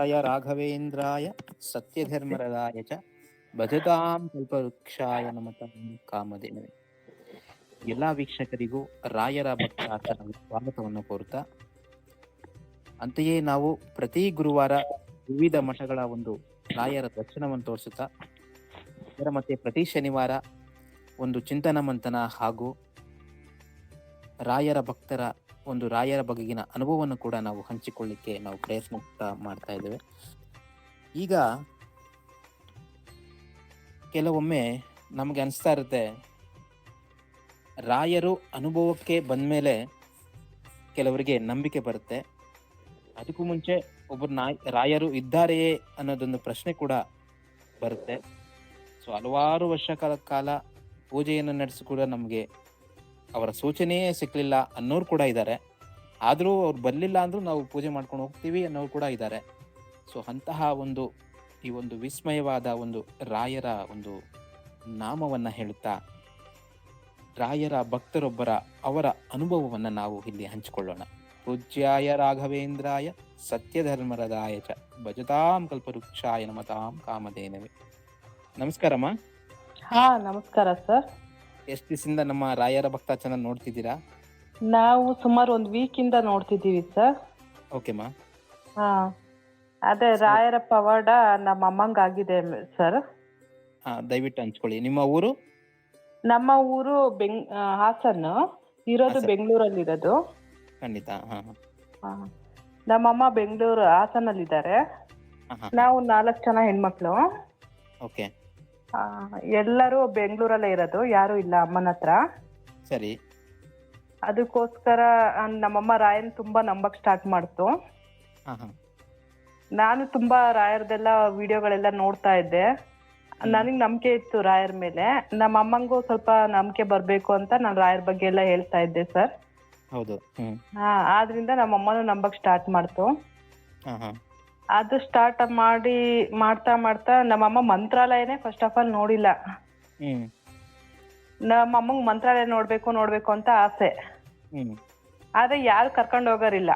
पूज्याय राघवेन्द्राय सत्यधर्मरदाय च ಭಜತಾಂ ಕಲ್ಪವೃಕ್ಷಾಯ ನಮತಾಂ ಕಾಮಧೇನವೇ ಎಲ್ಲ ವೀಕ್ಷಕರಿಗೂ ರಾಯರ ಭಕ್ತಾಸನ ಸ್ವಾಗತವನ್ನು ಕೋರುತ್ತಾ ಅಂತೆಯೇ ನಾವು ಪ್ರತಿ ಗುರುವಾರ ವಿವಿಧ ಮಠಗಳ ಒಂದು ರಾಯರ ದರ್ಶನವನ್ನು ತೋರಿಸುತ್ತಾ ಇದರ ಮತ್ತೆ ಪ್ರತಿ ಶನಿವಾರ ಒಂದು ಚಿಂತನ ಮಂಥನ ಹಾಗೂ ರಾಯರ ಭಕ್ತರ ಒಂದು ರಾಯರ ಬಗೆಗಿನ ಅನುಭವವನ್ನು ಕೂಡ ನಾವು ಹಂಚಿಕೊಳ್ಳಿಕ್ಕೆ ನಾವು ಪ್ರಯತ್ನ ಮಾಡ್ತಾ ಇದ್ದೇವೆ. ಈಗ ಕೆಲವೊಮ್ಮೆ ನಮಗೆ ಅನಿಸ್ತಾ ಇರುತ್ತೆ, ರಾಯರು ಅನುಭವಕ್ಕೆ ಬಂದ ಮೇಲೆ ಕೆಲವರಿಗೆ ನಂಬಿಕೆ ಬರುತ್ತೆ. ಅದಕ್ಕೂ ಮುಂಚೆ ಒಬ್ಬರು ನಾಯ್, ರಾಯರು ಇದ್ದಾರೆಯೇ ಅನ್ನೋದೊಂದು ಪ್ರಶ್ನೆ ಕೂಡ ಬರುತ್ತೆ. ಸೊ, ಹಲವಾರು ವರ್ಷಗಳ ಕಾಲ ಪೂಜೆಯನ್ನು ನಡೆಸಿ ಕೂಡ ನಮಗೆ ಅವರ ಸೂಚನೆಯೇ ಸಿಕ್ಕಲಿಲ್ಲ ಅನ್ನೋರು ಕೂಡ ಇದ್ದಾರೆ. ಆದರೂ ಅವ್ರು ಬರಲಿಲ್ಲ ಅಂದರೂ ನಾವು ಪೂಜೆ ಮಾಡ್ಕೊಂಡು ಹೋಗ್ತೀವಿ ಅನ್ನೋರು ಕೂಡ ಇದ್ದಾರೆ. ಸೊ ಅಂತಹ ಒಂದು, ಈ ಒಂದು ವಿಸ್ಮಯವಾದ ಒಂದು ರಾಯರ ಒಂದು ನಾಮವನ್ನು ಹೇಳುತ್ತಾ ರಾಯರ ಭಕ್ತರೊಬ್ಬರ ಅವರ ಅನುಭವವನ್ನು ನಾವು ಇಲ್ಲಿ ಹಂಚಿಕೊಳ್ಳೋಣ. ಪೂಜ್ಯಾಯ ರಾಘವೇಂದ್ರಾಯ ಸತ್ಯಧರ್ಮರದಾಯ ಚ ಭಜತಾಂ ಕಲ್ಪವೃಕ್ಷಾಯ ನಮತಾಂ ಕಾಮಧೇನವೇ. ನಮಸ್ಕಾರಮ್ಮ. ಹಾ, ನಮಸ್ಕಾರ ಸರ್. ಎಷ್ಟು ದಿವಸದಿಂದ ನಮ್ಮ ರಾಯರ ಭಕ್ತಾಚನ ನೋಡ್ತಿದ್ದೀರಾ? ನಾವು ಸುಮಾರು ಒಂದು ವೀಕಿಂದ ನೋಡ್ತಿದ್ದೀವಿ ಸರ್ ಓಕೆಮ್ಮ ಹಾ ಅದೇ ರಾಯರ ಪವಾಡ ನಮ್ಮ ಅಮ್ಮಂಗ್ ಆಗಿದೆ ಸರ್ ಹಾ ದಯವಿಟ್ಟು ಹಂಚ್ಕೊಳ್ಳಿ. ನಿಮ್ಮ ಊರು? ನಮ್ಮ ಊರು ಬೆಂಗ್ ಆ, ಹಾಸನ್. ಇರೋದು ಹಾಸನ್. ಬೆಂಗಳೂರಲ್ಲಿ ಇರೋದು ಖಂಡಿತ ಹಾ ಹಾ. ನಮ್ಮಮ್ಮ ಬೆಂಗಳೂರು ಹಾಸನಲ್ಲಿದ್ದಾರೆ. ಹಾ ಹಾ. ನಾವು ನಾಲ್ಕು ಜನ ಹೆಣ್ಮಕ್ಳು. ಓಕೆ ಆ, ಎಲ್ಲರೂ ಬೆಂಗಳೂರಲ್ಲೇ ಇರೋದು ಯಾರು ಇಲ್ಲ ಅಮ್ಮನ ಹತ್ರ. ಸರಿ. ಅದಕ್ಕೋಸ್ಕರ ಆ, ನಮ್ಮಮ್ಮ ರಾಯನ್ ತುಂಬಾ ನಂಬಕ್ ಸ್ಟಾರ್ಟ್ ಮಾಡ್ತು. ಹಾ ಹಾ. ನಾನು ತುಂಬಾ ರಾಯರ್ದೆಲ್ಲ ವಿಡಿಯೋಗಳೆಲ್ಲ ನೋಡ್ತಾ ಇದ್ದೆ. ನನಗೆ ನಂಬಿಕೆ ಇತ್ತು ರಾಯರ್ ಮೇಲೆ. ನಮ್ಮ ಅಮ್ಮಂಗೂ ಸ್ವಲ್ಪ ನಂಬಿಕೆ ಬರಬೇಕು ಅಂತ ನಾನು ರಾಯರ್ ಬಗ್ಗೆ ಎಲ್ಲ ಹೇಳ್ತಾ ಇದ್ದೆ ಸರ್. ಹೌದು. ಹ್ಮ್. ಹಾ ಆದ್ರಿಂದ ನಮ್ಮ ಅಮ್ಮನೂ ನಂಬಕ್ ಸ್ಟಾರ್ಟ್ ಮಾಡ್ತು. ಹಾ ಹಾ. ಅದು ಸ್ಟಾರ್ಟ್ ಮಾಡಿ ಮಾಡ್ತಾ ಮಾಡ್ತಾ ನಮ್ಮಮ್ಮ ಮಂತ್ರಾಲಯನೇ ಫಸ್ಟ್ ಆಫ್ ಆಲ್ ನೋಡಿಲ್ಲ. ಹ್ಮ್. ನಮ್ಮ ಅಮ್ಮಂಗ್ ಮಂತ್ರಾಲಯ ನೋಡ್ಬೇಕು ನೋಡ್ಬೇಕು ಅಂತ ಆಸೆ. ಹ್ಮ್. ಆದ್ರೆ ಯಾರು ಕರ್ಕೊಂಡು ಹೋಗೋರಿಲ್ಲ.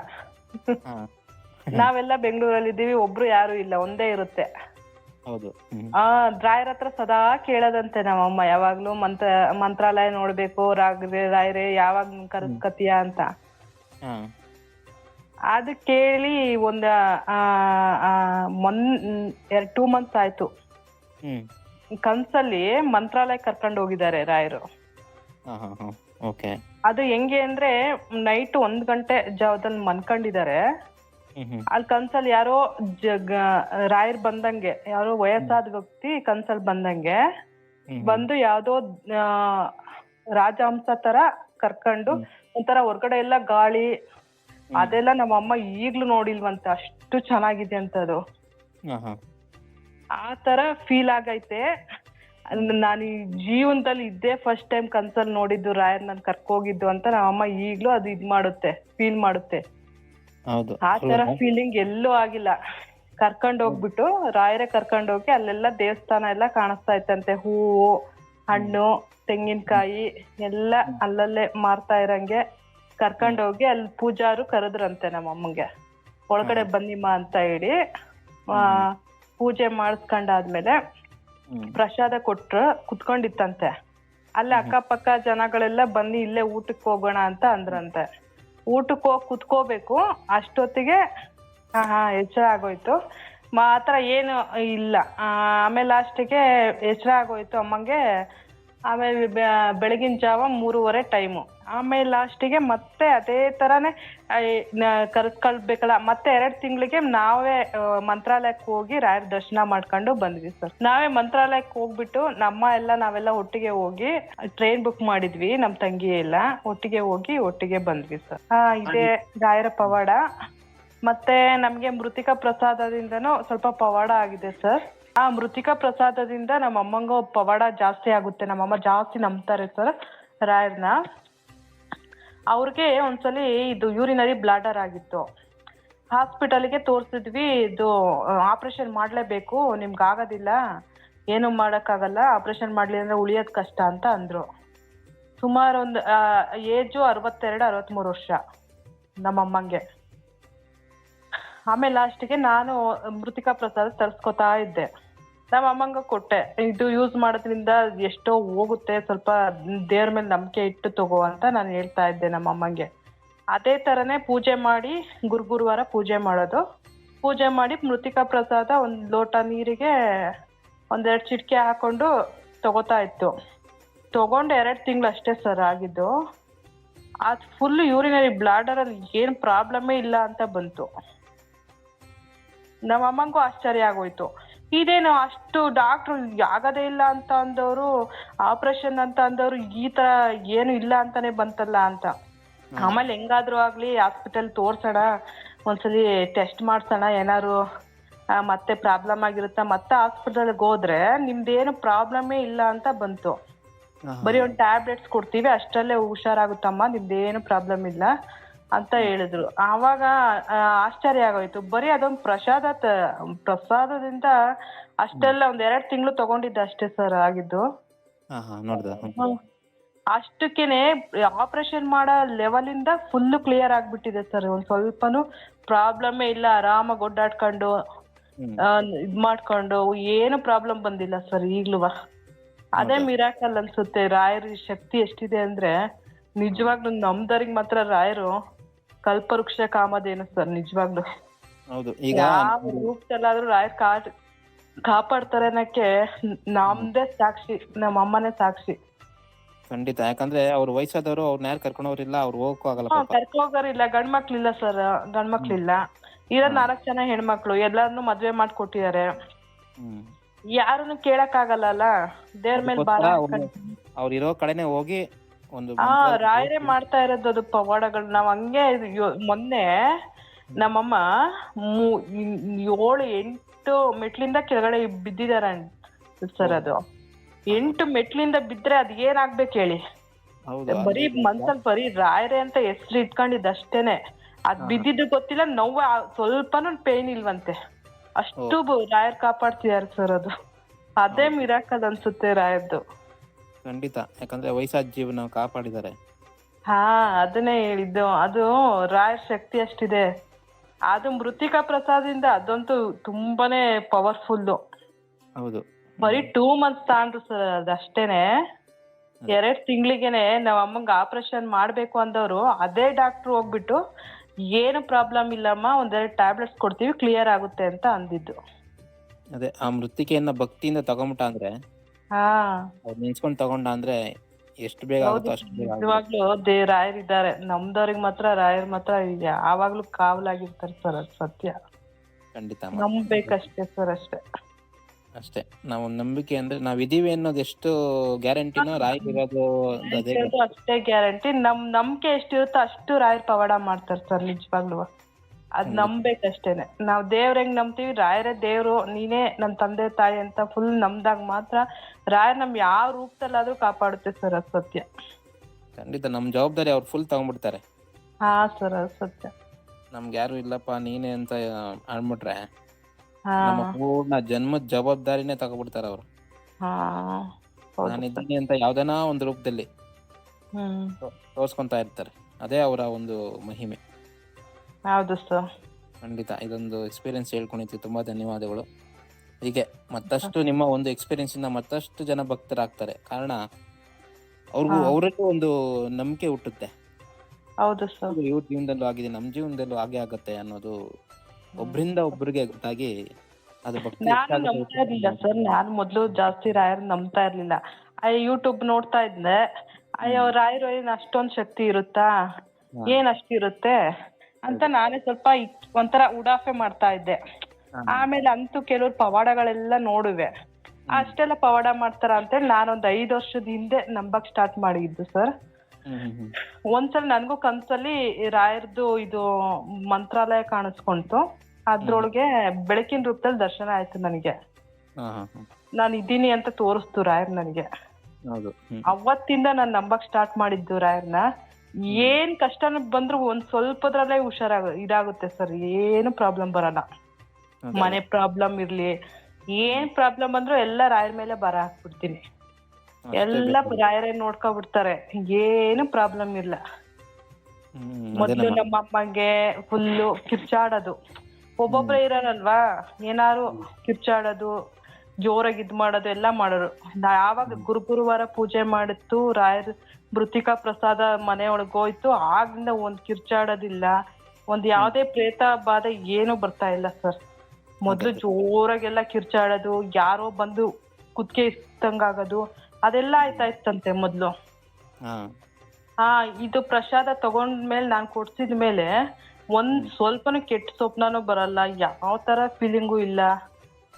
ಹಾ. ನಾವೆಲ್ಲ ಬೆಂಗಳೂರಲ್ಲಿ ಇದ್ದೀವಿ ಒಬ್ರು ಯಾರು ಇಲ್ಲ ಒಂದೇ ಇರುತ್ತೆ. ಹೌದು. ಹ್ಮ್. ಆ ರಾಯರ ಹತ್ರ ಸದಾ ಕೇಳೋದಂತೆ ನಮ್ಮಮ್ಮ ಯಾವಾಗ್ಲೂ ಮಂತ್ರ ಮಂತ್ರಾಲಯ ನೋಡ್ಬೇಕು ರಾಗ್ರೆ ರಾಯರೇ ಯಾವಾಗ ಕರ್ಸ್ಕತಿಯ ಅಂತ. ಹಾ. ಅದು ಕೇಳಿ ಒಂದ ಮೊನ್ ಎರಡ್ ಟೂ ಮಂತ್ಸ್ ಆಯ್ತು. ಕನ್ಸಲ್ಲಿ ಮಂತ್ರಾಲಯ ಕರ್ಕೊಂಡು ಹೋಗಿದ್ದಾರೆ ರಾಯರು. ಅದು ಹೆಂಗೆ ಅಂದ್ರೆ ನೈಟ್ ಒಂದ್ ಗಂಟೆ ಜಾವದಲ್ಲಿ ಮನ್ಕೊಂಡಿದ್ದಾರೆ. ಅಲ್ಲಿ ಕನ್ಸಲ್ಲಿ ಯಾರೋ ಜಗ ರಾಯರ್ ಬಂದಂಗೆ ಯಾರೋ ವಯಸ್ಸಾದ ವ್ಯಕ್ತಿ ಕನ್ಸಲ್ ಬಂದಂಗೆ ಬಂದು ಯಾವ್ದೋ ರಾಜಹಂಸ ತರ ಕರ್ಕೊಂಡು. ಒಂಥರ ಹೊರ್ಗಡೆ ಎಲ್ಲ ಗಾಳಿ. ಅದೆಲ್ಲ ನಮ್ಮ ಅಮ್ಮ ಈಗ್ಲೂ ನೋಡಿಲ್ವಂತ ಅಷ್ಟು ಚೆನ್ನಾಗಿದೆ ಅಂತ ಅದು ಆ ತರ ಫೀಲ್ ಆಗೈತೆ. ನಾನು ಈ ಜೀವನದಲ್ಲಿ ಇದ್ದೇ ಫಸ್ಟ್ ಟೈಮ್ ಕನ್ಸಲ್ ನೋಡಿದ್ದು ರಾಯರ್ ನನ್ ಕರ್ಕೋಗಿದ್ದು ಅಂತ ನಮ್ಮಮ್ಮ ಈಗ್ಲೂ ಅದು ಇದ್ ಮಾಡುತ್ತೆ ಫೀಲ್ ಮಾಡುತ್ತೆ. ಹೌದು ಆ ತರ ಫೀಲಿಂಗ್ ಎಲ್ಲೂ ಆಗಿಲ್ಲ. ಕರ್ಕೊಂಡ್ ಹೋಗ್ಬಿಟ್ಟು ರಾಯರೇ ಕರ್ಕೊಂಡ್ ಹೋಗಿ ಅಲ್ಲೆಲ್ಲ ದೇವಸ್ಥಾನ ಎಲ್ಲ ಕಾಣಿಸ್ತಾ ಇತ್ತಂತೆ. ಹೂವು ಹಣ್ಣು ತೆಂಗಿನಕಾಯಿ ಎಲ್ಲ ಅಲ್ಲಲ್ಲೇ ಮಾರ್ತಾ ಇರಂಗೆ. ಕರ್ಕೊಂಡ್ ಹೋಗಿ ಅಲ್ಲಿ ಪೂಜಾರು ಕರೆದ್ರಂತೆ ನಮ್ಮ ಅಮ್ಮಂಗೆ. ಒಳಗಡೆ. ಬನ್ನಿಮ್ಮ ಅಂತ ಹೇಳಿ ಆ, ಪೂಜೆ ಮಾಡಿಸ್ಕೊಂಡಾದ್ಮೇಲೆ ಪ್ರಸಾದ ಕೊಟ್ರು ಕುತ್ಕೊಂಡಿತ್ತಂತೆ. ಅಲ್ಲೇ. ಅಕ್ಕಪಕ್ಕ ಜನಗಳೆಲ್ಲ ಬನ್ನಿ ಇಲ್ಲೇ ಊಟಕ್ಕೆ ಹೋಗೋಣ ಅಂತ ಅಂದ್ರಂತೆ. ಊಟಕ್ಕೆ ಹೋಗಿ ಕುತ್ಕೋಬೇಕು ಅಷ್ಟೊತ್ತಿಗೆ ಹಾ ಹಾ ಎಚ್ಚರ ಆಗೋಯ್ತು. ಮಾತ್ರ ಏನು ಇಲ್ಲ. ಆ, ಆಮೇಲೆ ಲಾಸ್ಟಿಗೆ ಆಗೋಯ್ತು ಅಮ್ಮಂಗೆ. ಆಮೇಲೆ ಬೆ- ಬೆಳಗಿನ ಜಾವ ಮೂರುವರೆ ಟೈಮು. ಆಮೇಲೆ ಲಾಸ್ಟಿಗೆ ಮತ್ತೆ ಅದೇ ಥರನೇ ಕರೆಸ್ಕೊಳ್ಬೇಕಲ್ಲ ಮತ್ತೆ ಎರಡು ತಿಂಗಳಿಗೆ ನಾವೇ ಮಂತ್ರಾಲಯಕ್ಕೆ ಹೋಗಿ ರಾಯರ ದರ್ಶನ ಮಾಡ್ಕೊಂಡು ಬಂದ್ವಿ ಸರ್. ನಾವೇ ಮಂತ್ರಾಲಯಕ್ಕೆ ಹೋಗ್ಬಿಟ್ಟು ನಮ್ಮ ಎಲ್ಲ ನಾವೆಲ್ಲ ಒಟ್ಟಿಗೆ ಹೋಗಿ ಟ್ರೈನ್ ಬುಕ್ ಮಾಡಿದ್ವಿ ನಮ್ಮ ತಂಗಿ ಎಲ್ಲ ಒಟ್ಟಿಗೆ ಹೋಗಿ ಒಟ್ಟಿಗೆ ಬಂದ್ವಿ ಸರ್. ಹಾ ಇದೇ ರಾಯರ ಪವಾಡ. ಮತ್ತೆ ನಮ್ಗೆ ಮೃತಿಕಾ ಪ್ರಸಾದದಿಂದನೂ ಸ್ವಲ್ಪ ಪವಾಡ ಆಗಿದೆ ಸರ್. ಆ ಮೃತಿಕಾ ಪ್ರಸಾದದಿಂದ ನಮ್ಮ ಅಮ್ಮಂಗೂ ಪವಾಡ ಜಾಸ್ತಿ ಆಗುತ್ತೆ. ನಮ್ಮಮ್ಮ ಜಾಸ್ತಿ ನಂಬ್ತಾರೆ ಸರ್ ರಾಯರ್ನ. ಅವ್ರಿಗೆ ಒಂದ್ಸಲಿ ಇದು ಯೂರಿನರಿ ಬ್ಲಾಡರ್ ಆಗಿತ್ತು. ಹಾಸ್ಪಿಟಲ್ಗೆ ತೋರಿಸಿದ್ವಿ, ಇದು ಆಪರೇಷನ್ ಮಾಡಲೇಬೇಕು, ನಿಮ್ಗೆ ಆಗೋದಿಲ್ಲ, ಏನು ಮಾಡೋಕ್ಕಾಗಲ್ಲ ಆಪರೇಷನ್ ಮಾಡಲಿ ಅಂದರೆ ಉಳಿಯೋದು ಕಷ್ಟ ಅಂತ ಅಂದರು. ಸುಮಾರು ಒಂದು ಏಜು ಅರವತ್ತೆರಡು ಅರವತ್ತ್ಮೂರು ವರ್ಷ, ನಮ್ಮಮ್ಮಂಗೆ. ಆಮೇಲೆ ಲಾಸ್ಟಿಗೆ ನಾನು ಮೃತಿಕಾ ಪ್ರಸಾದ್ ತರಿಸ್ಕೊತಾ ಇದ್ದೆ. ನಮ್ಮ ಅಮ್ಮಂಗ ಕೊಟ್ಟೆ. ಇದು ಯೂಸ್ ಮಾಡೋದ್ರಿಂದ ಎಷ್ಟೋ ಹೋಗುತ್ತೆ, ಸ್ವಲ್ಪ ದೇವ್ರ ಮೇಲೆ ನಂಬಿಕೆ ಇಟ್ಟು ತಗೋ ಅಂತ ನಾನು ಹೇಳ್ತಾ ಇದ್ದೆ ನಮ್ಮ ಅಮ್ಮಂಗೆ. ಅದೇ ಥರನೇ ಪೂಜೆ ಮಾಡಿ, ಗುರು ಗುರುವಾರ ಪೂಜೆ ಮಾಡೋದು. ಪೂಜೆ ಮಾಡಿ ಮೃತಿಕಾ ಪ್ರಸಾದ ಒಂದು ಲೋಟ ನೀರಿಗೆ ಒಂದೆರಡು ಚಿಟಿಕೆ ಹಾಕೊಂಡು ತಗೋತಾ ಇತ್ತು. ತಗೊಂಡು ಎರಡು ತಿಂಗಳು ಅಷ್ಟೇ ಸರ್ ಆಗಿದ್ದು. ಅದು ಫುಲ್ ಯೂರಿನರಿ ಬ್ಲಾಡರಲ್ಲಿ ಏನು ಪ್ರಾಬ್ಲಮ್ಮೇ ಇಲ್ಲ ಅಂತ ಬಂತು. ನಮ್ಮ ಅಮ್ಮಂಗೂ ಆಶ್ಚರ್ಯ ಆಗೋಯ್ತು. ಇದೇನು ಅಷ್ಟು ಡಾಕ್ಟ್ರು ಆಗದೇ ಇಲ್ಲ ಅಂತ ಅಂದವರು ಆಪರೇಷನ್ ಅಂತ ಅಂದವರು ಈ ತರ ಏನು ಇಲ್ಲ ಅಂತಾನೆ ಬಂತಲ್ಲ ಅಂತ. ಆಮೇಲೆ ಹೆಂಗಾದ್ರೂ ಆಗ್ಲಿ ಹಾಸ್ಪಿಟಲ್ ತೋರ್ಸೋಣ ಒಂದ್ಸಲಿ ಟೆಸ್ಟ್ ಮಾಡ್ಸೋಣ ಏನಾರು ಮತ್ತೆ ಪ್ರಾಬ್ಲಮ್ ಆಗಿರುತ್ತ ಮತ್ತೆ ಹಾಸ್ಪಿಟಲ್ಗೆ ಹೋದ್ರೆ ನಿಮ್ದೇನು ಪ್ರಾಬ್ಲಮೇ ಇಲ್ಲ ಅಂತ ಬಂತು. ಬರೀ ಒಂದು ಟ್ಯಾಬ್ಲೆಟ್ಸ್ ಕೊಡ್ತೀವಿ ಅಷ್ಟರಲ್ಲೇ ಹುಷಾರಾಗುತ್ತಮ್ಮ ನಿಮ್ದೇನು ಪ್ರಾಬ್ಲಮ್ ಇಲ್ಲ. ಅಂತ ಹೇಳಿದ್ರು. ಆವಾಗ ಆಶ್ಚರ್ಯ ಆಗೋಯ್ತು. ಬರೀ ಅದೊಂದು ಪ್ರಸಾದ ಪ್ರಸಾದದಿಂದ ಅಷ್ಟೆಲ್ಲ ಒಂದ್ ಎರಡ್ ತಿಂಗಳು ತಗೊಂಡಿದ್ದೆ ಅಷ್ಟೇ ಸರ್ ಆಗಿದ್ದು. ಅಷ್ಟಕ್ಕೇನೆ ಆಪರೇಷನ್ ಮಾಡೋ ಇಂದ ಫುಲ್ ಕ್ಲಿಯರ್ ಆಗ್ಬಿಟ್ಟಿದೆ ಸರ್ ಒಂದ್ ಸ್ವಲ್ಪನೂ ಪ್ರಾಬ್ಲಮ್ಮೇ ಇಲ್ಲ. ಆರಾಮಾಗಿ ಹ್ಮ್. ಇದ್ ಮಾಡ್ಕೊಂಡು ಏನು ಪ್ರಾಬ್ಲಮ್ ಬಂದಿಲ್ಲ ಸರ್ ಈಗ್ಲೂ. ಅದೇ ಮಿರಾಕಲ್ ಅನ್ಸುತ್ತೆ. ರಾಯರ ಶಕ್ತಿ ಎಷ್ಟಿದೆ ಅಂದ್ರೆ ನಿಜವಾಗ್ಲೂ ನಮ್ದವ್ರಿಗೆ ಮಾತ್ರ ರಾಯರು ಕಲ್ಪವೃಕ್ಷ ಕಾಮಧೇನು ಸರ್ ನಿಜವಾಗ್ಲು. ಹೌದು ಈಗ ಯಾವ ರೂಪದಲ್ಲಾದ್ರೂ ರಾಯರ್ ಕಾಟ್ ಕಾಪಾಡ್ತಾರೆ ಅನ್ನಕ್ಕೆ ನಮ್ದೇ ಸಾಕ್ಷಿ ನಮ್ಮ ಅಮ್ಮನೇ ಸಾಕ್ಷಿ. ಖಂಡಿತ ಯಾಕಂದ್ರೆ ಅವ್ರ ವಯಸ್ಸಾದವರು ಅವ್ರನ್ನ ಯಾರು ಕರ್ಕೊಂಡವ್ರಿಲ್ಲ ಅವ್ರು ಹೋಗಕ್ಕೂ ಆಗಲ್ಲ ಹಾ ಪಾಪ. ಕರ್ಕೋಗರಿಲ್ಲ ಗಂಡ್ ಮಕ್ಳಿಲ್ಲ ಸರ್ ಗಂಡ್ ಮಕ್ಳಿಲ್ಲ ಇರೋದ್ ನಾಲ್ಕು ಜನ ಹೆಣ್ಮಕ್ಳು ಎಲ್ಲಾರನ್ನು ಮದ್ವೆ ಮಾಡ್ಕೊಟ್ಟಿದ್ದಾರೆ ಹ್ಮ್. ಯಾರನ್ನು ಕೇಳಕ್ ಆಗಲ್ಲ ದೇವ್ರ ಮೇಲೆ ಭಾರ ಅವ್ರು ಇರೋ ಕಡೆನೆ ಹೋಗಿ ಒಂದು ಹಾ ರಾಯರೇ ಮಾಡ್ತಾ ಇರೋದು ಅದು ಪವಾಡಗಳು. ನಾವ್ ಹಂಗೆ ಯೋ- ಮೊನ್ನೆ ನಮ್ಮಮ್ಮ ಮೂ- ಇನ್- ಏಳು ಎಂಟು ಮೆಟ್ಲಿಂದ ಕೆಳಗಡೆ ಬಿದ್ದಿದಾರ ಸರ್ ಅದು. ಎಂಟು ಮೆಟ್ಲಿಂದ ಬಿದ್ರೆ ಅದ್ ಏನಾಗ್ಬೇಕು ಹೇಳಿ? ಹೌದು ಬರೀ ಮನ್ಸಲ್ಲಿ ಬರೀ ರಾಯರೇ ಅಂತ ಹೆಸರು ಇಟ್ಕೊಂಡಿದ್ದ ಅಷ್ಟೇನೆ. ಅದ್ ಬಿದ್ದಿದ್ದು ಗೊತ್ತಿಲ್ಲ ನೋವು ಆ- ಸ್ವಲ್ಪನೂ ಪೇನ್ ಇಲ್ವಂತೆ. ಅಷ್ಟು ಬ- ರಾಯರ್ ಕಾಪಾಡ್ತಿದಾರೆ ಸರ್ ಅದು. ಅದೇ ಮಿರಾಕಲ್ ಅನ್ಸುತ್ತೆ ರಾಯರ್ದು. ಖಂಡಿತ. ಯಾಕಂದ್ರೆ ವಯಸ್ಸಾದ ಜೀವನ ಕಾಪಾಡಿದ್ದಾರೆ. ಹಾ ಅದನ್ನೇ ಹೇಳಿದ್ದು. ಅದು ರಾಯರ್ ಶಕ್ತಿ ಅಷ್ಟಿದೆ. ಅದು ಮೃತಿಕಾ ಪ್ರಸಾದಿಂದ ಅದಂತೂ ತುಂಬಾನೇ ಪವರ್ಫುಲ್ ಹೌದು. ಬರೀ ಟೂ ಮಂತ್ಸ್ ತಾಂಡ್ರು ಸರ್ ಅದಷ್ಟೇನೆ ಎರಡ್ ತಿಂಗಳಿಗೆನೆ ನಾವ್ ಅಮ್ಮಂಗ ಆಪರೇಷನ್ ಮಾಡ್ಬೇಕು ಅಂದವರು ಅದೇ ಡಾಕ್ಟರ್ ಹೋಗ್ಬಿಟ್ಟು ಏನು ಪ್ರಾಬ್ಲಮ್ ಇಲ್ಲಮ್ಮ ಒಂದೆರಡು ಟ್ಯಾಬ್ಲೆಟ್ಸ್ ಕೊಡ್ತೀವಿ ಕ್ಲಿಯರ್ ಆಗುತ್ತೆ ಅಂತ ಅಂದಿದ್ದು. ಅದೇ ಆ ಮೃತ್ತಿಕೆಯನ್ನ ಭಕ್ತಿಯಿಂದ ತಗೊಂಬಿಟ್ಟ ಅಂದ್ರೆ ಹಾ. ಅವ್ರು ನಿಲ್ಸ್ಕೊಂಡ್ ತಗೊಂಡ ಅಂದ್ರೆ ಎಷ್ಟು ಬೇಗ ಆಗುತ್ತೋ ಅಷ್ಟು ಬೇಗ ಆಗುತ್ತೆ. ನಿಜವಾಗ್ಲೂ ದೇ ಇದ್ದಾರೆ. ನಮ್ದವ್ರಿಗೆ ಮಾತ್ರ ರಾಯರ್ ಮಾತ್ರ ಯಾವಾಗ್ಲೂ ಕಾವಲಾಗಿರ್ತಾರೆ ಸರ್ ಅದು ಸತ್ಯ. ಖಂಡಿತ ನಂಬೇಕಷ್ಟೇ ಸರ್ ಅಷ್ಟೇ. ಅಷ್ಟೇ. ನಾವು ನಂಬಿಕೆ ಅಂದ್ರೆ ನಾವ್ ಇದೀವಿ ಅನ್ನೋದು ಎಷ್ಟು ಗ್ಯಾರಂಟಿನೋ ರಾಯ್ ಇರೋದು ಅದು ಇದು ಅಷ್ಟೇ ಗ್ಯಾರಂಟಿ. ನಮ್ ನಂಬಿಕೆ ಎಷ್ಟಿರುತ್ತೋ ಅಷ್ಟು ರಾಯರ್ ಪವಾಡ ಮಾಡ್ತಾರೆ ಸರ್ ನಿಜವಾಗ್ಲೂ. ಅದ್ ನಂಬೇಕಷ್ಟೇನೆ. ನಾವ್ ದೇವ್ರ ಹೆಂಗ್ ನಂಬ್ತೀವಿ? ರಾಯರೇ ದೇವ್ರು ನೀನೇ ನಮ್ ತಂದೆ ತಾಯಿ ಅಂತ ಫುಲ್ ನಮ್ದಾಗ ಮಾತ್ರ ರಾಯರ್ ನಮ್ ಯಾವ ರೂಪದಲ್ಲಾದ್ರೂ ಕಾಪಾಡುತ್ತೆ ಸರ್ ಅದ್ ಸತ್ಯ. ಖಂಡಿತ ನಮ್ ಜವಾಬ್ದಾರಿ ಅವ್ರು ಫುಲ್ ತಗೊಂಡ್ಬಿಡ್ತಾರೆ ಹಾ ಸರ್ ಅದ್ ಸತ್ಯ. ನಮ್ಗೆ ಯಾರು ಇಲ್ಲಪ್ಪ ನೀನೆ ಅಂತ ಅನ್ಬಿಟ್ರೆ ಹಾ. ನಮ್ಮ ಪೂರ್ಣ ಜನ್ಮದ ಜವಾಬ್ದಾರಿನೇ ತಗೊಬಿಡ್ತಾರೆ ಅವ್ರು. ಹಾ ಹೌದು ನಾನು ಇದ್ದೀನಿ ಅಂತ ಯಾವ್ದನ ಒಂದು ರೂಪದಲ್ಲಿ ಹ್ಮ್. ತೋರ್ಸ್ಕೊಂತಾ ಇರ್ತಾರೆ. ಅದೇ ಅವರ ಒಂದು ಮಹಿಮೆ. ಹೌದು ಸರ್ ಖಂಡಿತ ಇದೊಂದು ಎಕ್ಸ್ಪೀರಿಯನ್ಸ್ ಹೇಳ್ಕೊಂಡಿದ್ವಿ ತುಂಬಾ ಧನ್ಯವಾದಗಳು. ಹೀಗೆ ಮತ್ತಷ್ಟು ನಿಮ್ಮ ಒಂದು ಎಕ್ಸ್ಪೀರಿಯನ್ಸ್ ಇಂದ ಮತ್ತಷ್ಟು ಜನ ಭಕ್ತರಾಗ್ತಾರೆ. ಕಾರಣ ಅವ್ರಿಗೂ ಅವ್ರಿಗೂ ಅವರಲ್ಲೂ ಒಂದು ನಂಬಿಕೆ ಹುಟ್ಟುತ್ತೆ. ಹೌದು ಸರ್ ಇವ್ರ ಜೀವನದಲ್ಲೂ ಆಗಿದೆ ನಮ್ಮ ಜೀವನದಲ್ಲೂ ಹಾಗೆ ಆಗತ್ತೆ ಅನ್ನೋದು ಒಬ್ರಿಂದ ಒಬ್ರಿಗೆ ಗೊತ್ತಾಗಿ ಅದು ಭಕ್ತಿ ನಾನು ಹೆಚ್ಚಾಗುತ್ತೆ, ನಂಬ್ತಾ ಇರ್ಲಿಲ್ಲ ಸರ್ ನಾನು ಮೊದಲು ಜಾಸ್ತಿ ರಾಯರ್ ನಂಬ್ತಾ ಇರ್ಲಿಲ್ಲ. ಅಯ್ಯ ಯೂಟ್ಯೂಬ್ ನೋಡ್ತಾ ಇದ್ದೆ. ಅಯ್ಯೋ ರಾಯರು ಏನ್ ಅಷ್ಟೊಂದ್ ಶಕ್ತಿ ಇರುತ್ತಾ. ಏನ್ ಅಷ್ಟಿರುತ್ತೆ ಅಂತ ನಾನೇ ಸ್ವಲ್ಪ ಒಂಥರ ಉಡಾಫೆ ಮಾಡ್ತಾ ಇದ್ದೆ. ಆಮೇಲೆ ಅಂತೂ ಕೆಲವ್ರು ಪವಾಡಗಳೆಲ್ಲ ನೋಡುವೆ. ಅಷ್ಟೆಲ್ಲ ಪವಾಡ ಮಾಡ್ತಾರ ಅಂತೇಳಿ ನಾನೊಂದ್ ಐದ್ ವರ್ಷದ ಹಿಂದೆ ನಂಬಕ್ ಸ್ಟಾರ್ಟ್ ಮಾಡಿದ್ದು ಸರ್. ಒಂದ್ಸಲ ನನ್ಗೂ ಕನ್ಸಲ್ಲಿ ರಾಯರ್ದು ಇದು ಮಂತ್ರಾಲಯ ಕಾಣಿಸ್ಕೊಂತು ಅದ್ರೊಳಗೆ ಬೆಳಕಿನ ರೂಪದಲ್ಲಿ ದರ್ಶನ ಆಯ್ತು ನನಗೆ. ನಾನು ಇದ್ದೀನಿ ಅಂತ ತೋರಿಸ್ತು ರಾಯರ್ ನನಗೆ. ಅವತ್ತಿಂದ ನಾನು ನಂಬಕ್ ಸ್ಟಾರ್ಟ್ ಮಾಡಿದ್ದು ರಾಯರ್ನ. ಏನ್ ಕಷ್ಟ ಬಂದ್ರು ಒಂದ್ ಸ್ವಲ್ಪದ್ರಲ್ಲೇ ಹುಷಾರಾಗ ಇದಾಗುತ್ತೆ ಸರ್ ಏನು ಪ್ರಾಬ್ಲಮ್ ಬರಲ್ಲ. ಮನೆ ಪ್ರಾಬ್ಲಮ್ ಇರ್ಲಿ ಏನ್ ಪ್ರಾಬ್ಲಮ್ ಬಂದ್ರು ಎಲ್ಲ ರಾಯರ್ ಮೇಲೆ ಬರ ಹಾಕ್ಬಿಡ್ತೀನಿ. ಎಲ್ಲ ರಾಯರೇ ನೋಡ್ಕೊಬಿಡ್ತಾರೆ ಏನು ಪ್ರಾಬ್ಲಮ್ ಇಲ್ಲ. ಮೊದ್ಲು ನಮ್ಮ ಅಮ್ಮಂಗೆ ಫುಲ್ಲು ಕಿರ್ಚಾಡೋದು. ಒಬ್ಬೊಬ್ರೆ ಇರೋರಲ್ವಾ ಏನಾರು ಕಿರ್ಚಾಡೋದು ಜೋರಾಗಿ ಇದ್ ಮಾಡೋದು ಎಲ್ಲ ಮಾಡೋರು. ಯಾವಾಗ ಗುರು ಗುರುವಾರ ಪೂಜೆ ಮಾಡಿತ್ತು ರಾಯರ್ ಮೃತಿಕಾ ಪ್ರಸಾದ ಮನೆ ಒಳಗ್ ಹೋಯ್ತು. ಆಗಿಂದ ಒಂದ್ ಕಿರ್ಚಾಡೋದಿಲ್ಲ. ಒಂದ್ ಯಾವ್ದೇ ಪ್ರೇತ ಬಾಧೆ ಏನು ಬರ್ತಾ ಇಲ್ಲ ಸರ್. ಮೊದ್ಲು ಜೋರಾಗೆಲ್ಲ ಕಿರ್ಚಾಡೋದು ಯಾರೋ ಬಂದು ಕುದ್ಕೆ ಇಸ್ತಂಗಾಗೋದು ಅದೆಲ್ಲ ಆಯ್ತಾ ಇತ್ತಂತೆ ಮೊದ್ಲು. ಹಾ. ಇದು ಪ್ರಸಾದ ತಗೊಂಡ್ಮೇಲೆ ನಾನ್ ಕೊಡ್ಸಿದ ಮೇಲೆ ಒಂದ್ ಸ್ವಲ್ಪನೂ ಕೆಟ್ಟ ಸ್ವಪ್ನನೂ ಬರಲ್ಲ. ಯಾವ ತರ ಫೀಲಿಂಗು ಇಲ್ಲ.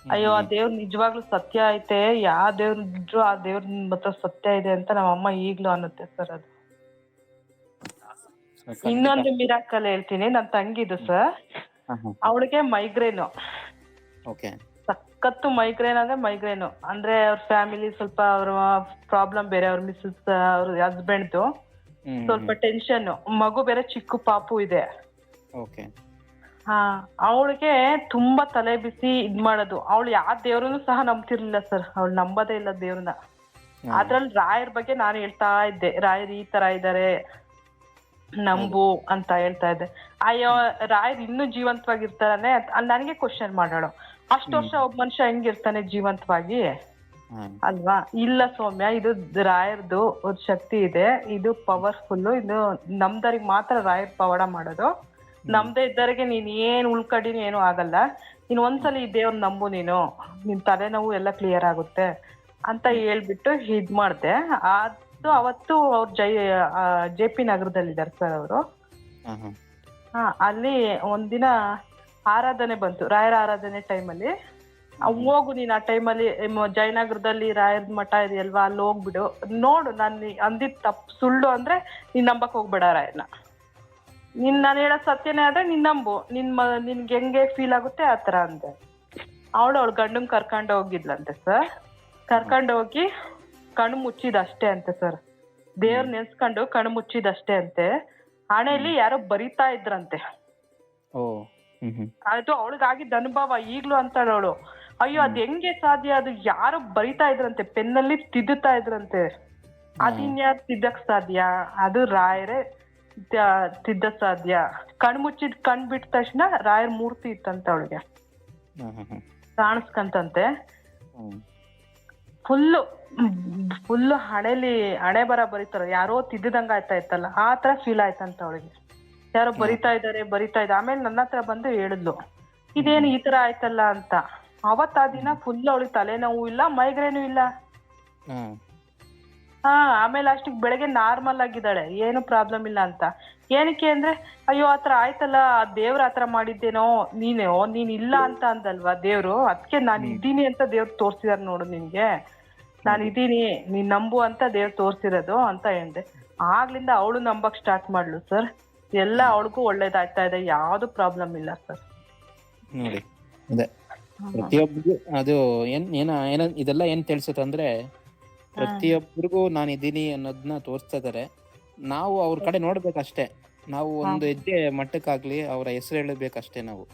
ಅಯ್ಯೋ ಆ ದೇವ್ರ ನಿಜವಾಗ್ಲೂ ಸತ್ಯ ಐತೆ ಯಾವ ದೇವ್ರ ಇದ್ರು ಆ ದೇವ್ರ ಮಾತ್ರ ಸತ್ಯ ಇದೆ ಅಂತ ನಮ್ಮ ಅಮ್ಮ ಈಗ್ಲೂ ಅನ್ನುತ್ತೆ ಸರ್ ಅದು. ಇನ್ನೊಂದು ಮಿರಾಕಲ್ ಹೇಳ್ತೀನಿ ನನ್ ತಂಗಿದು ಸರ್. ಅವಳಿಗೆ ಮೈಗ್ರೇನು ಓಕೆ ಸಖತ್ತು ಮೈಗ್ರೇನ್ ಅಂದ್ರೆ ಮೈಗ್ರೇನು ಅಂದ್ರೆ ಅವ್ರ ಫ್ಯಾಮಿಲಿ ಸ್ವಲ್ಪ ಅವ್ರ ಪ್ರಾಬ್ಲಮ್ ಬೇರೆ ಅವ್ರ ಮಿಸ್ಸಸ್ ಅವ್ರ ಹಸ್ಬೆಂಡ್ದು ಸ್ವಲ್ಪ ಟೆನ್ಷನ್ ಮಗು ಬೇರೆ ಚಿಕ್ಕ ಪಾಪು ಇದೆ. ಓಕೆ ಹಾ ಅವಳಿಗೆ ತುಂಬಾ ತಲೆ ಬಿಸಿ ಇದ್ ಮಾಡೋದು. ಅವಳು ಯಾವ ದೇವ್ರನ್ನು ಸಹ ನಂಬ್ತಿರ್ಲಿಲ್ಲ ಸರ್ ಅವಳು ನಂಬೋದೇ ಇಲ್ಲ ದೇವ್ರನ್ನ. ಅದ್ರಲ್ಲಿ ರಾಯರ್ ಬಗ್ಗೆ ನಾನು ಹೇಳ್ತಾ ಇದ್ದೆ. ರಾಯರ್ ಈ ತರ ಇದಾರೆ ನಂಬು ಅಂತ ಹೇಳ್ತಾ ಇದ್ದೆ. ಅಯ್ಯೋ ರಾಯರ್ ಇನ್ನೂ ಜೀವಂತವಾಗಿರ್ತಾನೆ ನನಗೆ ಕ್ವಶನ್ ಮಾಡೋಣ ಅಷ್ಟು ವರ್ಷ ಒಬ್ಬ ಮನುಷ್ಯ ಹೆಂಗಿರ್ತಾನೆ ಜೀವಂತವಾಗಿ? ಅಲ್ವಾ? ಇಲ್ಲ ಸೌಮ್ಯ ಇದು ರಾಯರ್ದು ಒಂದ್ ಶಕ್ತಿ ಇದೆ. ಇದು ಪವರ್ಫುಲ್ ಇದು ನಮ್ದರಿಗೆ ಮಾತ್ರ ರಾಯರ್ ಪವಾಡ ಮಾಡೋದು. ನಮ್ದೇ ಇದ್ದವರಿಗೆ ನೀನ್ ಏನ್ ಉಳ್ಕಡಿನೂ ಏನು ಆಗಲ್ಲ. ನೀನ್ ಒಂದ್ಸಲ ಈ ದೇವ್ರ ನಂಬು ನೀನು. ನಿನ್ ತಲೆನೋವು ಎಲ್ಲ ಕ್ಲಿಯರ್ ಆಗುತ್ತೆ ಅಂತ ಹೇಳ್ಬಿಟ್ಟು ಇದ್ ಮಾಡ್ದೆ. ಅದು ಅವತ್ತು ಅವ್ರ ಜೈ ಜೆ ಪಿ ನಗರದಲ್ಲಿದ್ದಾರೆ ಸರ್ ಅವರು. ಹಾ ಅಲ್ಲಿ ಒಂದಿನ ಆರಾಧನೆ ಬಂತು ರಾಯರ ಆರಾಧನೆ ಟೈಮಲ್ಲಿ ಹೋಗು ನೀನ್ ಆ ಟೈಮಲ್ಲಿ ಜಯನಗರದಲ್ಲಿ ರಾಯರ ಮಠ ಇದೆಯಲ್ವಾ ಅಲ್ಲಿ ಹೋಗ್ಬಿಡು. ನೋಡು ನಾನು ಅಂದಿದ್ ತಪ್ಪು ಸುಳ್ಳು ಅಂದ್ರೆ ನೀನ್ ನಂಬಕ್ ಹೋಗ್ಬೇಡ ರಾಯರ್ನ. ನಿನ್ ನಾನು ಹೇಳೋ ಸತ್ಯನೇ ಆದ್ರೆ ನಿನ್ ನಂಬು. ನಿನ್ ಮ ನಿನ್ಗೆ ಹೆಂಗೆ ಫೀಲ್ ಆಗುತ್ತೆ ಆ ಥರ ಅಂದೆ. ಅವಳು ಅವಳು ಗಂಡನ್ ಕರ್ಕೊಂಡು ಹೋಗಿದ್ಲಂತೆ ಸರ್ ಕರ್ಕೊಂಡು ಹೋಗಿ ಕಣ್ಣು ಮುಚ್ಚಿದಷ್ಟೇ ಅಂತೆ ಸರ್ ದೇವ್ರ ನೆನ್ಸ್ಕೊಂಡು ಕಣ್ಣು ಮುಚ್ಚಿದಷ್ಟೇ ಅಂತೆ. ಹಣೆಯಲ್ಲಿ ಯಾರೋ ಬರಿತಾ ಇದ್ರಂತೆ. ಓ ಹ್ಮ್ ಹ್ಮ್. ಅದು ಅವಳಿಗಾಗಿದ್ದ ಅನುಭವ ಈಗ್ಲೂ ಅಂತಾಳೆ ಅವಳು. ಅಯ್ಯೋ ಅದ್ ಹೆಂಗೆ ಸಾಧ್ಯ? ಅದು ಯಾರೋ ಬರಿತಾ ಇದ್ರಂತೆ ಪೆನ್ನಲ್ಲಿ ತಿದ್ದುತ್ತಾ ಇದ್ರಂತೆ. ಅದಿನ್ಯಾರು ತಿದ್ದಕ್ ಸಾಧ್ಯ? ಅದು ರಾಯರೇ ತ- ತಿದ್ದಕ್ ಸಾಧ್ಯ. ಕಣ್ ಮುಚ್ಚಿದ್ ಕಣ್ ಬಿಟ್ಟ ತಕ್ಷಣ ರಾಯರ್ ಮೂರ್ತಿ ಇತ್ತಂತೆ ಅವಳಿಗೆ. ಕಾಣಿಸ್ಕಂತಂತೆ ಫುಲ್ಲು ಫುಲ್ಲು ಹಣೆಲಿ ಹಣೆ ಬರ ಬರೀತಾರ. ಯಾರೋ ತಿದ್ದಿದಂಗ ಆಯ್ತಾ ಇತ್ತಲ್ಲ ಆ ತರ ಫೀಲ್ ಆಯ್ತಂತ ಅವಳಿಗೆ. ಯಾರೋ ಬರಿತಾ ಇದಾರೆ ಬರಿತಾ ಇದ್ದ ಆಮೇಲೆ ನನ್ನ ಹತ್ರ ಬಂದು ಹೇಳಿದ್ಲು. ಇದೇನು ಈ ತರ ಆಯ್ತಲ್ಲ ಅಂತ. ಅವತ್ತ ದಿನ ಫುಲ್ ಅವಳಿಗೆ ತಲೆನೋವು ಇಲ್ಲ ಮೈಗ್ರೇನು ಇಲ್ಲ. ಹಾ ಆಮೇಲೆ ಅಷ್ಟಿಗೆ ಬೆಳಗ್ಗೆ ನಾರ್ಮಲ್ ಆಗಿದ್ದಾಳೆ. ಏನು ಪ್ರಾಬ್ಲಮ್ ಇಲ್ಲ ಅಂತ. ಏನಕ್ಕೆ ಅಂದ್ರೆ ಅಯ್ಯೋ ಆತರ ಆಯ್ತಲ್ಲ ಆ ದೇವ್ರ ಆತರ ಮಾಡಿದ್ದೇನೋ ನೀನು ನೀನ್ ಇಲ್ಲ ಅಂತ ಅಂದಲ್ವಾ ದೇವ್ರು? ಅದಕ್ಕೆ ನಾನು ಇದ್ದೀನಿ ಅಂತ ದೇವ್ರು ತೋರ್ಸಿದಾರೆ ನೋಡು ನಿನ್ಗೆ. ನಾನು ಇದ್ದೀನಿ ನೀನ್ ನಂಬು ಅಂತ ದೇವ್ರು ತೋರ್ಸಿರೋದು ಅಂತ ಹೇಳ್ದೆ. ಆಗ್ಲಿಂದ ಅವಳು ನಂಬಕ್ ಸ್ಟಾರ್ಟ್ ಮಾಡ್ಲು ಸರ್ ಎಲ್ಲ ಅವಳಿಗೂ ಒಳ್ಳೇದಾಗ್ತಾ ಇದೆ ಯಾವ್ದು ಪ್ರಾಬ್ಲಮ್ ಇಲ್ಲ ಸರ್ ನೋಡಿ. ಅದೇ. ಪ್ರತಿಯೊಬ್ಬರಿಗೂ ಅದು ಏನ್ ಏನ ಏನ ಇದೆಲ್ಲ ಏನ್ ತಿಳಿಸುತ್ತೆ ಅಂದ್ರೆ ಪ್ರತಿಯೊಬ್ಬರಿಗೂ ನಾನು ಇದ್ದೀನಿ ಅನ್ನೋದನ್ನ ತೋರಿಸ್ತಾ ಇದಾರೆ. ನಾವು ಅವ್ರ ಕಡೆ ನೋಡ್ಬೇಕಷ್ಟೇ. ನಾವು ಒಂದು ಹೆಜ್ಜೆ ಮಟ್ಟಕ್ಕಾಗ್ಲಿ ಅವರ ಹೆಸರು ಹೇಳಬೇಕಷ್ಟೇ ನಾವು.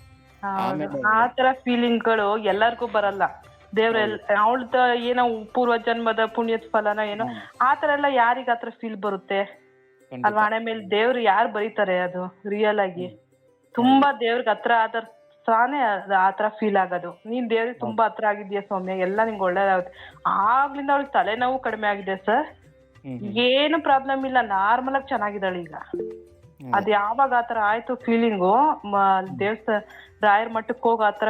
ಆಮೇಲೆ- ಆ ತರ ಫೀಲಿಂಗ್ಗಳು ಎಲ್ಲರಿಗೂ ಬರಲ್ಲ. ದೇವ್ರ ಅವಳ್ದ ಏನೋ ಪೂರ್ವ ಜನ್ಮದ ಪುಣ್ಯದ ಫಲನ ಏನೋ ಆ ತರ ಎಲ್ಲ ಯಾರಿಗ ಆತರ ಫೀಲ್ ಬರುತ್ತೆ. ಅಲ್ವಾ? ಹಣೆ ಮೇಲೆ ದೇವ್ರು ಯಾರು ಬರೀತಾರೆ ಅದು? ರಿಯಲ್ ಆಗಿ. ತುಂಬಾ ದೇವ್ರಿಗೆ ಹತ್ರ ಆದ ತಾನೇ ಆತರ ಆ ತರ ಫೀಲ್ ಆಗೋದು. ನೀನ್ ದೇವ್ರಿಗೆ ತುಂಬಾ ಹತ್ರ ಆಗಿದ್ಯಾ ಸೌಮ್ಯ ಎಲ್ಲ ನಿಂಗೆ ಒಳ್ಳೇದಾಗುತ್ತೆ. ಆಗ್ಲಿಂದ ಅವಳಿಗೆ ತಲೆನೋವು ಕಡಿಮೆ ಆಗಿದೆ ಸರ್ ಏನು ಪ್ರಾಬ್ಲಮ್ ಇಲ್ಲ ನಾರ್ಮಲ್ ಆಗಿ ಚೆನ್ನಾಗಿದ್ದಾಳೆ ಈಗ. ಅದ್ ಯಾವಾಗ ಆತರ ಆಯ್ತು ಫೀಲಿಂಗು ದೇವಸ್ಥಾನ ರಾಯರ್ ಮಟ್ಟಕ್ಕೆ ಹೋಗಿ ಆತರ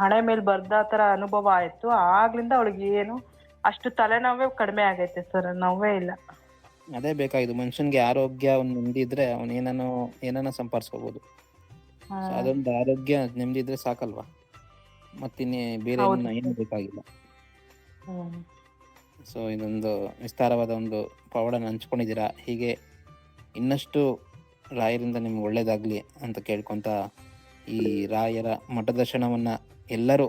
ಹಣೆ ಮೇಲೆ ಬರ್ದ ಆತರ ಅನುಭವ ಆಯ್ತು. ಆಗ್ಲಿಂದ ಅವಳಿಗೆ ಏನು ಅಷ್ಟು ತಲೆನೋವೇ ಕಡಿಮೆ ಆಗೈತೆ ಸರ್ ನೋವೇ ಇಲ್ಲ. ಅದೇ ಬೇಕಾಗಿದ್ದು. ಮನುಷ್ಯನ್ಗೆ ಆರೋಗ್ಯ ಒಂದು ಮುಂದಿದ್ರೆ ಅವ್ನು ಏನನ್ನೋ ಏನನ್ನ ಸಂಪಾದಿಸ್ಕೋಬಹುದು. ಅದೊಂದು ಆರೋಗ್ಯ ನೆಮ್ಮದಿ ಇದ್ರೆ ಸಾಕಲ್ವಾ? ಮತ್ತಿನ್ನೇ ಬೇರೆ. ಏನು ಬೇಕಾಗಿಲ್ಲ. ಸೊ ಇದೊಂದು ವಿಸ್ತಾರವಾದ ಒಂದು ಪವಾಡನ ಹಂಚ್ಕೊಂಡಿದ್ದೀರಾ? ಹೀಗೆ ಇನ್ನಷ್ಟು ರಾಯರಿಂದ ನಿಮ್ಗೆ ಒಳ್ಳೇದಾಗ್ಲಿ ಅಂತ ಕೇಳ್ಕೊಂತ ಈ ರಾಯರ ಮಠದರ್ಶನವನ್ನ ಎಲ್ಲರೂ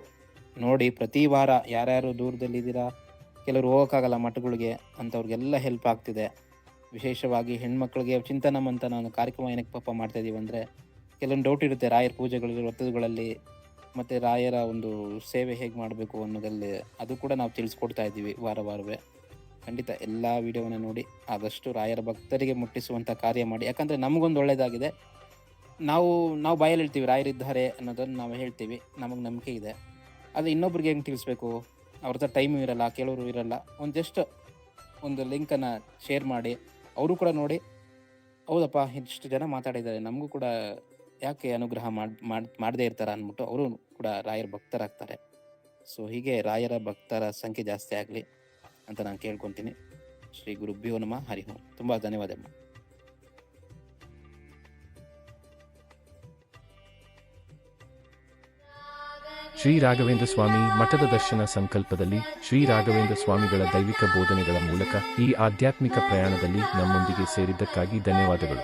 ನೋಡಿ ಪ್ರತಿ ವಾರ ಯಾರ್ಯಾರು ದೂರದಲ್ಲಿದ್ದೀರಾ? ಕೆಲವರು ಹೋಗೋಕ್ಕಾಗಲ್ಲ ಮಠಗಳಿಗೆ ಅಂಥವ್ರಿಗೆಲ್ಲ ಹೆಲ್ಪ್ ಆಗ್ತಿದೆ. ವಿಶೇಷವಾಗಿ ಹೆಣ್ಮಕ್ಳಿಗೆ ಚಿಂತನ ಮಂಥನ ಒಂದು ಕಾರ್ಯಕ್ರಮ ಏನಕ್ಕೆ ಪಾಪ ಮಾಡ್ತಾ ಇದೀವಿ ಅಂದರೆ ಕೆಲವೊಂದು ಡೌಟ್ ಇರುತ್ತೆ ರಾಯರ ಪೂಜೆಗಳಲ್ಲಿ ವ್ರತಗಳಲ್ಲಿ ಮತ್ತು ರಾಯರ ಒಂದು ಸೇವೆ ಹೇಗೆ ಮಾಡಬೇಕು ಅನ್ನೋದಲ್ಲಿ ಅದು ಕೂಡ ನಾವು ತಿಳಿಸ್ಕೊಡ್ತಾ ಇದ್ದೀವಿ ವಾರ ವಾರವೇ. ಖಂಡಿತ ಎಲ್ಲ ವಿಡಿಯೋವನ್ನು ನೋಡಿ ಆದಷ್ಟು ರಾಯರ ಭಕ್ತರಿಗೆ ಮುಟ್ಟಿಸುವಂಥ ಕಾರ್ಯ ಮಾಡಿ. ಯಾಕಂದರೆ ನಮಗೊಂದು ಒಳ್ಳೆಯದಾಗಿದೆ ನಾವು ನಾವು ಬಾಯಲ್ಲಿ ಹೇಳ್ತೀವಿ ರಾಯರಿದ್ದಾರೆ ಅನ್ನೋದನ್ನು ನಾವು ಹೇಳ್ತೀವಿ. ನಮಗೆ ನಂಬಿಕೆ ಇದೆ. ಅದು ಇನ್ನೊಬ್ರಿಗೆ ಹೆಂಗೆ ತಿಳಿಸ್ಬೇಕು? ಅವ್ರ ಹತ್ರ ಟೈಮು ಇರಲ್ಲ ಕೆಲವರು ಇರಲ್ಲ. ಒಂದು ಜಸ್ಟ್ ಒಂದು ಲಿಂಕನ್ನು ಶೇರ್ ಮಾಡಿ. ಅವರು ಕೂಡ ನೋಡಿ. ಹೌದಪ್ಪ, ಇಷ್ಟು ಜನ ಮಾತಾಡಿದ್ದಾರೆ. ನಮಗೂ ಕೂಡ ಯಾಕೆ ಅನುಗ್ರಹ ಮಾಡಿ ಮಾಡಿ, ಮಾಡದೇ ಇರ್ತಾರ ಅಂದ್ಬಿಟ್ಟು ಅವರು ಕೂಡ ರಾಯರ ಭಕ್ತರಾಗ್ತಾರೆ. ಸೊ ಹೀಗೆ ರಾಯರ ಭಕ್ತರ ಸಂಖ್ಯೆ ಜಾಸ್ತಿ ಆಗಲಿ ಅಂತ ನಾನು ಕೇಳ್ಕೊತೀನಿ. ಶ್ರೀ ಗುರುಭ್ಯೋ ನಮಃ, ಹರಿ ಓಂ. ತುಂಬ ಧನ್ಯವಾದ ಅಮ್ಮ. ಶ್ರೀ ರಾಘವೇಂದ್ರ ಸ್ವಾಮಿ ಮಠದ ದರ್ಶನ ಸಂಕಲ್ಪದಲ್ಲಿ ಶ್ರೀ ರಾಘವೇಂದ್ರ ಸ್ವಾಮಿಗಳ ದೈವಿಕ ಬೋಧನೆಗಳ ಮೂಲಕ ಈ ಆಧ್ಯಾತ್ಮಿಕ ಪ್ರಯಾಣದಲ್ಲಿ ನಮ್ಮೊಂದಿಗೆ ಸೇರಿದ್ದಕ್ಕಾಗಿ ಧನ್ಯವಾದಗಳು.